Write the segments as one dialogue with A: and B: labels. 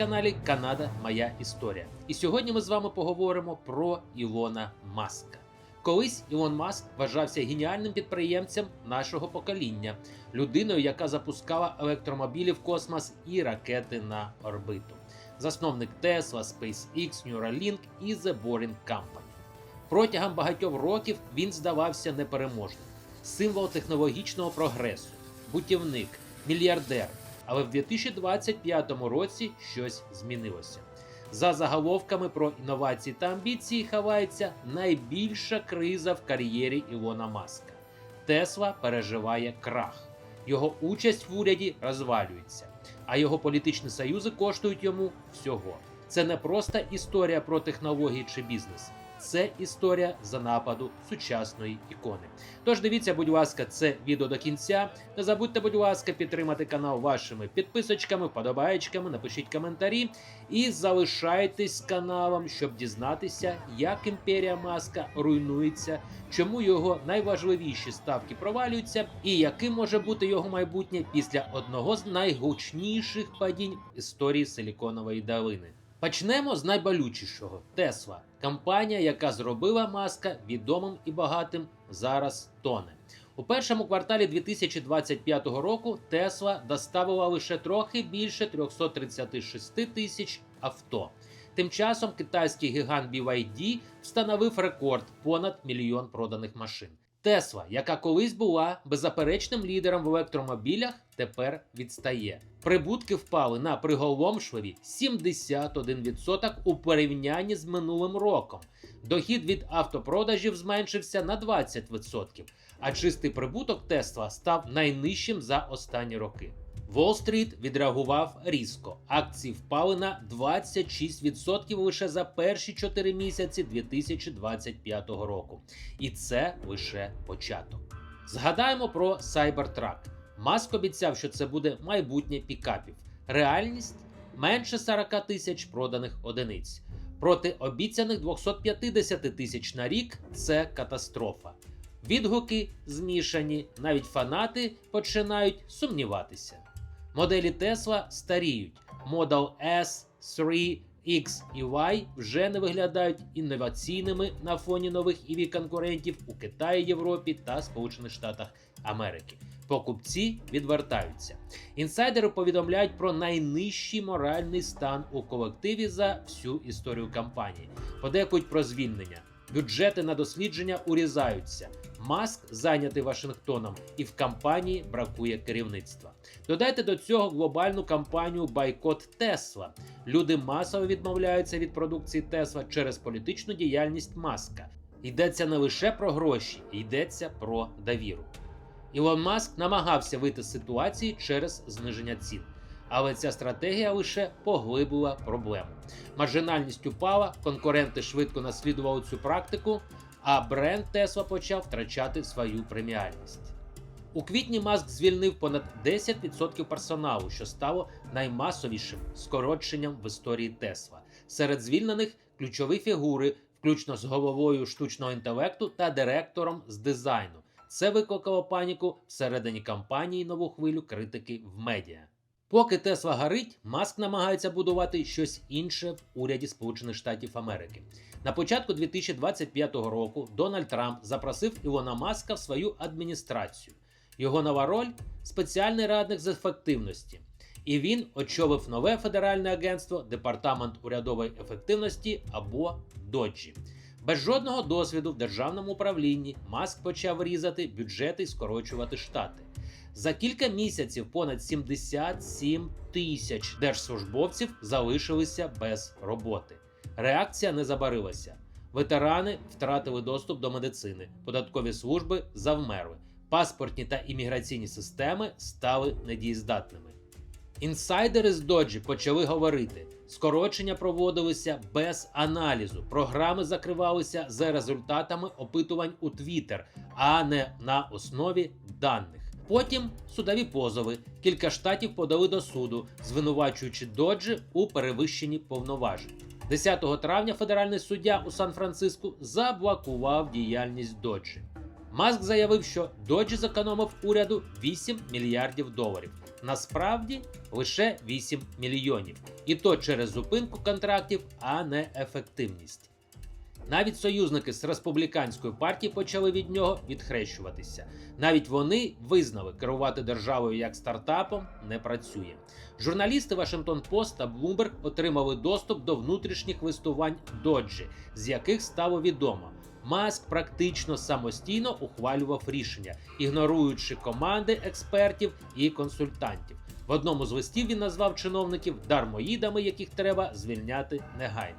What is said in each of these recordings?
A: каналі Канада Моя Історія. І сьогодні ми з вами поговоримо про Ілона Маска. Колись Ілон Маск вважався геніальним підприємцем нашого покоління, людиною, яка запускала електромобілі в космос і ракети на орбиту. Засновник Tesla, SpaceX, Neuralink і The Boring Company. Протягом багатьох років він здавався непереможним, символ технологічного прогресу, бутівник, мільярдер. Але в 2025 році щось змінилося. За заголовками про інновації та амбіції ховається найбільша криза в кар'єрі Ілона Маска. Тесла переживає крах. Його участь в уряді розвалюється, а його політичні союзи коштують йому всього. Це не просто історія про технології чи бізнес. Це історія за нападу сучасної ікони. Тож дивіться, будь ласка, це відео до кінця. Не забудьте, будь ласка, підтримати канал вашими підписочками, вподобаєчками, напишіть коментарі і залишайтесь каналом, щоб дізнатися, як імперія Маска руйнується, чому його найважливіші ставки провалюються, і яким може бути його майбутнє після одного з найгучніших падінь в історії Силіконової долини. Почнемо з найболючішого Тесла, компанія, яка зробила маска відомим і багатим, зараз тоне. У першому кварталі 2025 року Тесла доставила лише трохи більше 336 тисяч авто. Тим часом китайський гігант BYD встановив рекорд понад мільйон проданих машин. Тесла, яка колись була беззаперечним лідером в електромобілях, тепер відстає. Прибутки впали на приголомшливі 71% у порівнянні з минулим роком. Дохід від автопродажів зменшився на 20%, а чистий прибуток Тесла став найнижчим за останні роки. Уолл-стріт відреагував різко. Акції впали на 26% лише за перші 4 місяці 2025 року. І це лише початок. Згадаємо про Cybertruck. Маск обіцяв, що це буде майбутнє пікапів. Реальність менше 40 тисяч проданих одиниць. Проти обіцяних 250 тисяч на рік це катастрофа. Відгуки змішані, навіть фанати починають сумніватися. Моделі Tesla старіють. Model S, 3, X і Y вже не виглядають інноваційними на фоні нових EV конкурентів у Китаї, Європі та Сполучених Штатах Америки. Покупці відвертаються. Інсайдери повідомляють про найнижчий моральний стан у колективі за всю історію компанії. Подекують про звільнення. Бюджети на дослідження урізаються. Маск зайнятий Вашингтоном, і в кампанії бракує керівництва. Додайте до цього глобальну кампанію Байкот Тесла. Люди масово відмовляються від продукції Тесла через політичну діяльність Маска. Йдеться не лише про гроші, йдеться про довіру. Ілон Маск намагався вийти з ситуації через зниження цін. Але ця стратегія лише поглибила проблему. Маржинальність упала, конкуренти швидко наслідували цю практику, а бренд Tesla почав втрачати свою преміальність. У квітні Маск звільнив понад 10% персоналу, що стало наймасовішим скороченням в історії Тесла. Серед звільнених ключові фігури, включно з головою штучного інтелекту та директором з дизайну. Це викликало паніку всередині компанії нову хвилю критики в медіа. Поки Тесла горить, Маск намагається будувати щось інше в уряді Сполучених Штатів Америки. На початку 2025 року Дональд Трамп запросив Ілона Маска в свою адміністрацію. Його нова роль спеціальний радник з ефективності. І він очолив нове федеральне агентство Департамент урядової ефективності або Доджі. Без жодного досвіду в державному управлінні Маск почав різати бюджети і скорочувати штати. За кілька місяців понад 77 тисяч держслужбовців залишилися без роботи. Реакція не забарилася. Ветерани втратили доступ до медицини, податкові служби завмерли, паспортні та імміграційні системи стали недієздатними. Інсайдери з Доджі почали говорити: скорочення проводилися без аналізу, програми закривалися за результатами опитувань у Twitter, а не на основі даних. Потім судові позови. Кілька штатів подали до суду, звинувачуючи Доджі у перевищенні повноважень. 10 травня федеральний суддя у Сан-Франциску заблокував діяльність Доджі. Маск заявив, що Доджі зекономив уряду 8 мільярдів доларів. Насправді лише 8 мільйонів. І то через зупинку контрактів, а не ефективність. Навіть союзники з республіканської партії почали від нього відхрещуватися. Навіть вони визнали, керувати державою як стартапом не працює. Журналісти Вашингтон Пост та Bloomberg отримали доступ до внутрішніх листувань Доджі, з яких стало відомо. Маск практично самостійно ухвалював рішення, ігноруючи команди експертів і консультантів. В одному з листів він назвав чиновників дармоїдами, яких треба звільняти негайно.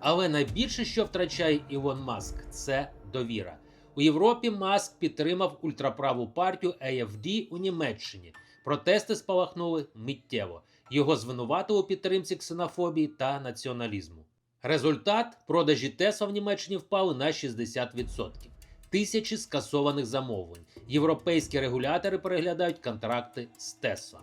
A: Але найбільше, що втрачає Ілон Маск, це довіра. У Європі Маск підтримав ультраправу партію AFD у Німеччині. Протести спалахнули миттєво. Його звинуватили у підтримці ксенофобії та націоналізму. Результат продажі Тесла в Німеччині впали на 60%. Тисячі скасованих замовлень. Європейські регулятори переглядають контракти з Тесла.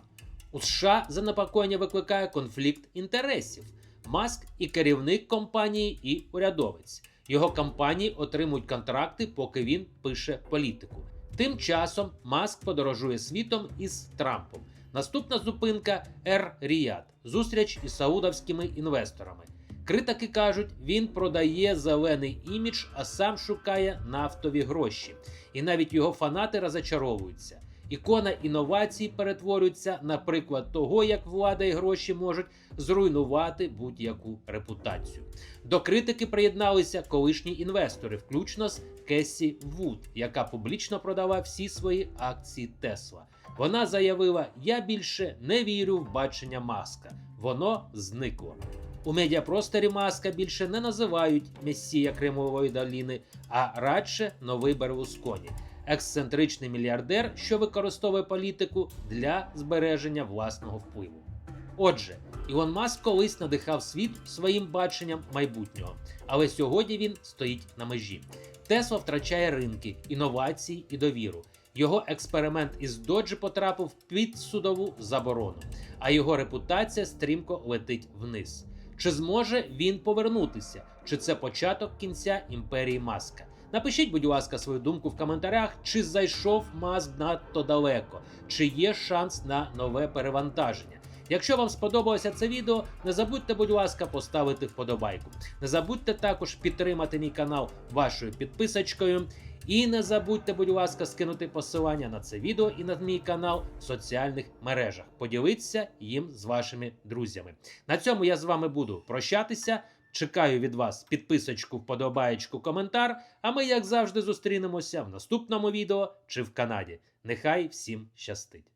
A: У США занепокоєння викликає конфлікт інтересів. Маск і керівник компанії, і урядовець. Його компанії отримують контракти, поки він пише політику. Тим часом Маск подорожує світом із Трампом. Наступна зупинка Ер Ріяд зустріч із саудовськими інвесторами. Критики кажуть, він продає зелений імідж, а сам шукає нафтові гроші. І навіть його фанати розочаровуються. Ікона інновацій перетворюється на приклад того, як влада і гроші можуть зруйнувати будь-яку репутацію. До критики приєдналися колишні інвестори, включно з Кесі Вуд, яка публічно продала всі свої акції Тесла. Вона заявила: Я більше не вірю в бачення маска. Воно зникло. У медіапросторі маска більше не називають месія Кремової доліни, а радше новий Берлусконі ексцентричний мільярдер, що використовує політику для збереження власного впливу. Отже, Ілон Маск колись надихав світ своїм баченням майбутнього, але сьогодні він стоїть на межі. Тесла втрачає ринки, інновації і довіру. Його експеримент із доджі потрапив під судову заборону, а його репутація стрімко летить вниз. Чи зможе він повернутися? Чи це початок кінця імперії Маска? Напишіть, будь ласка, свою думку в коментарях, чи зайшов Маск надто далеко, чи є шанс на нове перевантаження. Якщо вам сподобалося це відео, не забудьте, будь ласка, поставити вподобайку. Не забудьте також підтримати мій канал вашою підписочкою. І не забудьте, будь ласка, скинути посилання на це відео і на мій канал в соціальних мережах. Поділіться їм з вашими друзями. На цьому я з вами буду прощатися. Чекаю від вас підписочку, вподобаєчку, коментар. А ми, як завжди, зустрінемося в наступному відео чи в Канаді. Нехай всім щастить!